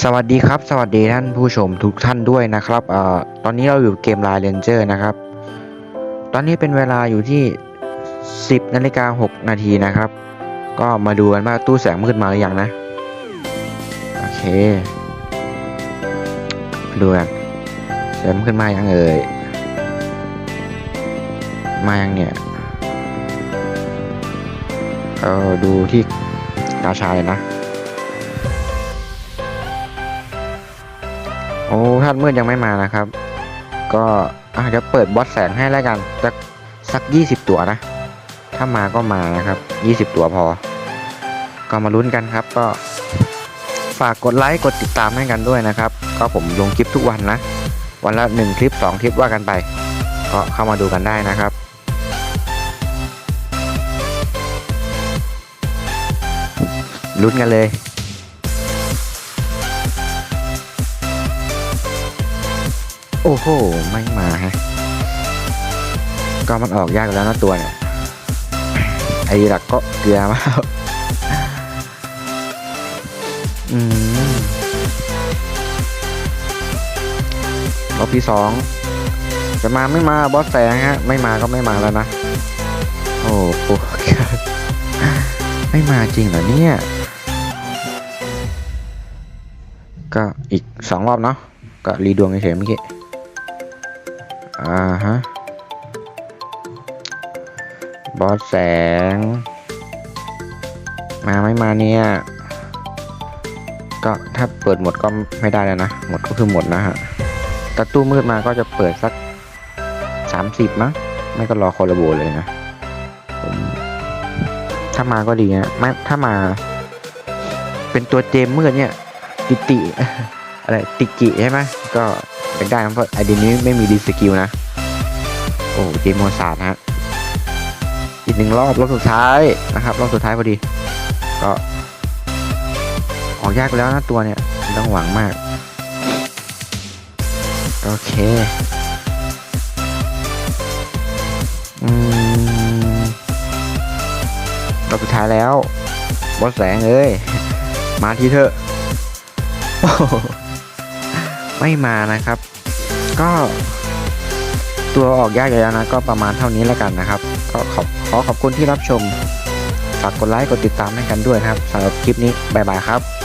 สวัสดีครับ สวัสดีท่านผู้ชมทุกท่านด้วยนะครับเอ่อตอนนี้เราอยู่เกม Line Ranger นะครับ ตอนนี้เป็นเวลาอยู่ที่ 10นาฬิกา6นาทีนะครับ ก็มาดูกันว่าตู้แสงมืดมาหรือยังนะ โอเค ดูกันแสงมืดมายังเอ่ย มายังเนี่ยเออดูที่กาชาเลยนะ โอ้ท่านมืดยังไม่มานะครับ ก็อาจจะเปิดบอสแสงให้แล้วกันสักสักยี่สิบตัวนะ ถ้ามาก็มานะครับยี่สิบตัวพอ ก็มาลุ้นกันครับ ก็ฝากกดไลค์กดติดตามให้กันด้วยนะครับ ก็ผมลงคลิปทุกวันนะ วันละหนึ่งคลิปสองคลิปว่ากันไป ก็เข้ามาดูกันได้นะครับลุ้นกันเลย โอ้โห ไม่มาฮะ ก็มันออกยากแล้วนะตัวเนี่ย ไอ้หลักก็เกลือมากอืมรอบที่สองจะมาไม่มาบอสแสงฮะ ไม่มาก็ไม่มาแล้วนะ โอ้โหไม่มาจริงเหรอเนี่ย ก็อีกสองรอบเนาะก็รีดวงเฉยๆเมื่อกี้ อ่าฮะ บอสแสง มาไม่มาเนี่ย ก็ถ้าเปิดหมดก็ไม่ได้แล้วนะ หมดก็คือหมดนะฮะแต่ตู้มืดมาก็จะเปิดสักสามสิบมั้ง ไม่ก็รอคอระโบเลยนะผมถ้ามาก็ดีนะไม่ถ้ามา เป็นตัวเจมมืดเนี่ย ติติอะไร ติจิใช่ไหมก็ เป็นได้นะเพราะไอเดียนี้ไม่มีดีสกิลนะ โอ้เจมโมซาร์ฮะอีกหนึ่งรอบรอบสุดท้ายนะครับรอบสุดท้ายพอดี ก็ ออกยากแล้วนะตัวเนี่ยต้องหวังมาก โอเคอืมรอบสุดท้ายแล้วบอสแสงเอ้ยมาทีเถอะไม่มานะครับ ก็ตัวออกยากอยู่แล้วนะก็ประมาณเท่านี้แล้วกันนะครับ ก็ขอบขอขอบคุณที่รับชม ฝากกดไลค์กดติดตามให้กันด้วยนะครับสำหรับคลิปนี้ บ๊ายบายครับ